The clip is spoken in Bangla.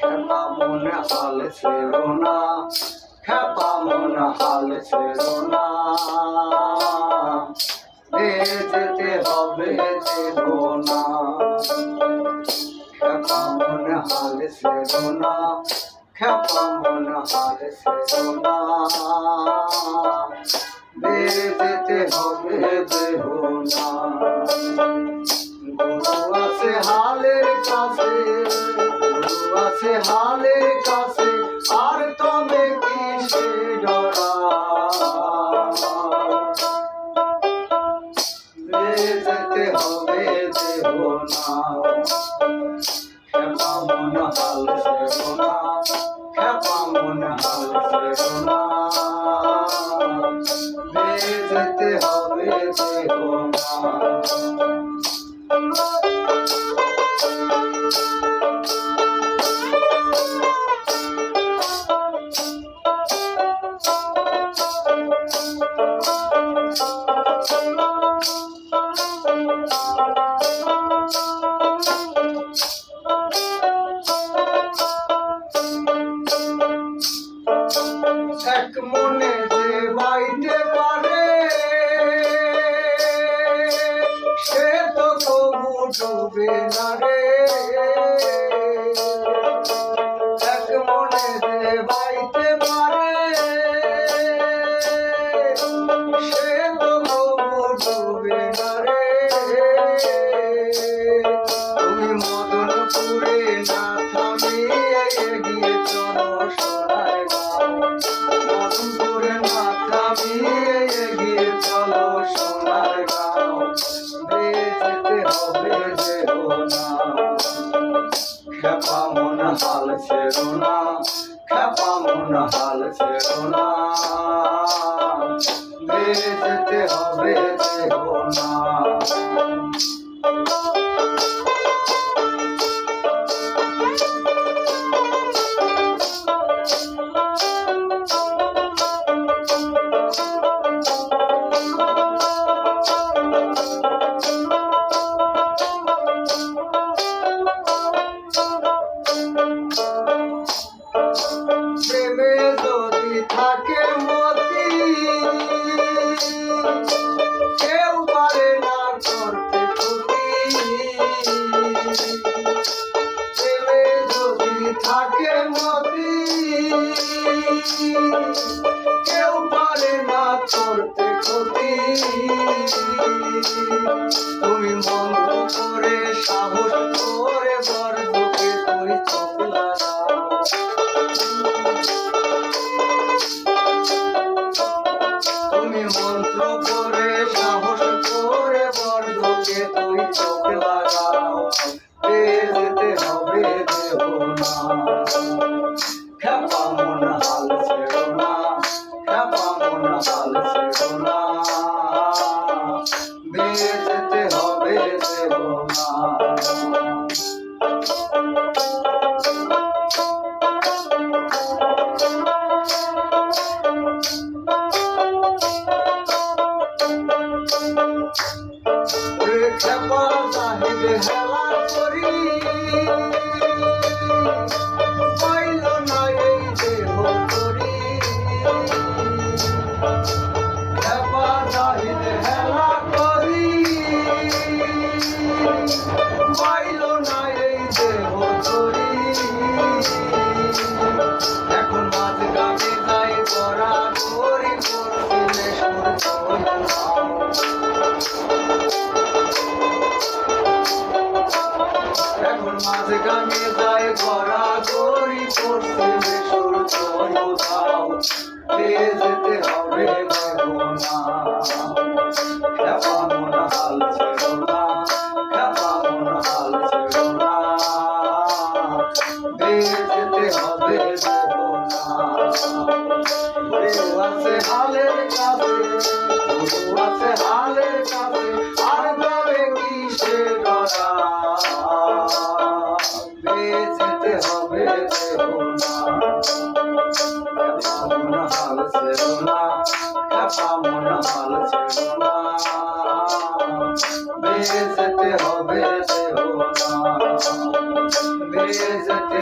খেপা মনে হাল ছেড়ো না খেপা মনে হাল ছেড়ো না। যেতে হবে দেব না। খেপা মনে হাল ছেড়ো না খেপা মনে হাল ছেড়ো না। যেতে হবে দেব না। আছে হালের কাছে, আর তবে কিসে ডরা? যেতে হবে দেব না খেপা মন হাল ছেড়ো না খেপা মন হাল ছেড়ো না যেতে হবে দেব না ডুবে না রে এক মনে দে বাইতে হবে খেপা মন হাল ছেড়ো না খেপা মন হাল ছেড়ো থাকে মতি কেউ পারে না করতে ক্ষতি। Thank you. যেতে হবে মন হাল ছেড়ো না মন হাল ছেড়ো না। যেতে হবে আছে হালের কাছে আছে হালের কাছে, আর মন হাল ছেড়ো না খেপা মন হাল ছেড়ো না বেঁচেতে হবে বেহুনা বেঁচেতে